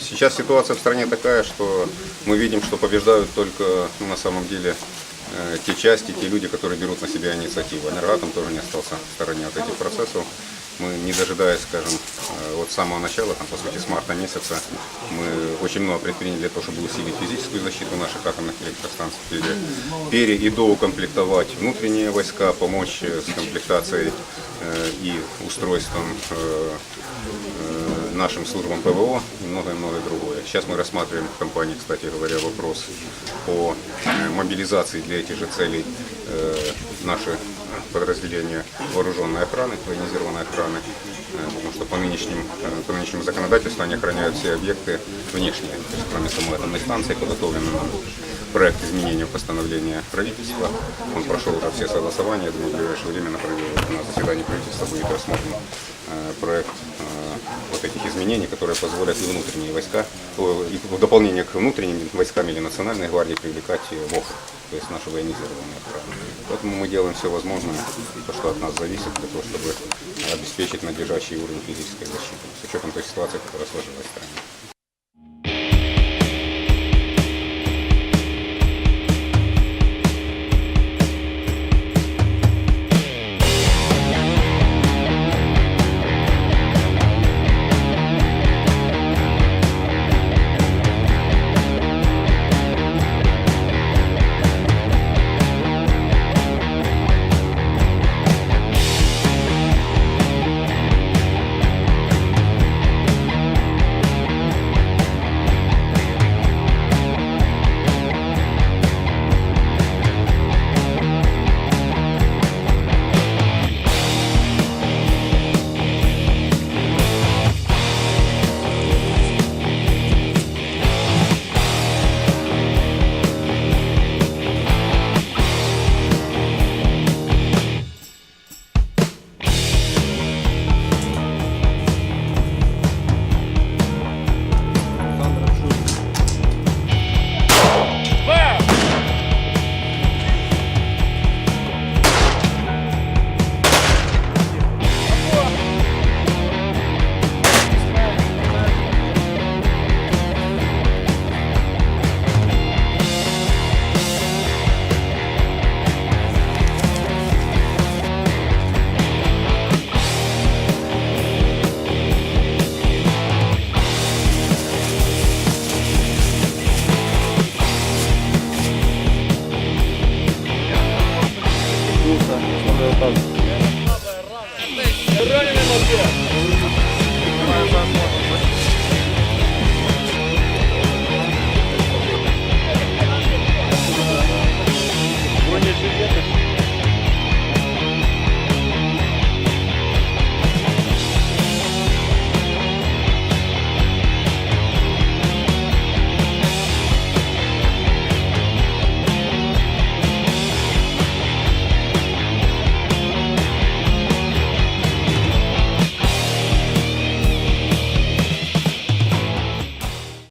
сейчас ситуация в стране такая, что мы видим, что побеждают только ну, на самом деле э, те части, те люди, которые берут на себя инициативу. Энергоатом тоже не остался в стороне от этих процессов. Мы, не дожидаясь, скажем, э, от самого начала, там, по сути, с марта месяца, мы очень много предприняли для того, чтобы усилить физическую защиту наших атомных электростанций, пере, пере и доукомплектовать внутренние войска, помочь э, с комплектацией э, и устройством э, нашим службам ПВО и многое-многое другое. Сейчас мы рассматриваем в компании, кстати говоря, вопрос по э, мобилизации для этих же целей э, наши подразделения вооруженной охраны, военизированной охраны, э, потому что по, нынешним, по нынешнему законодательству они охраняют все объекты внешние, то есть кроме самой атомной станции подготовлен нам проект изменения постановления правительства. Он прошел уже все согласования, я думаю, в ближайшее время на, заседании правительства будет рассмотрен проект вот этих изменений, которые позволят и внутренние войска, и в дополнение к внутренним войскам или национальной гвардии привлекать ВОК, то есть нашу военизированную охрану. Поэтому мы делаем все возможное, то, что от нас зависит, для того, чтобы обеспечить надлежащий уровень физической защиты, с учетом той ситуации, которая сложилась в стране. Раненый молодец!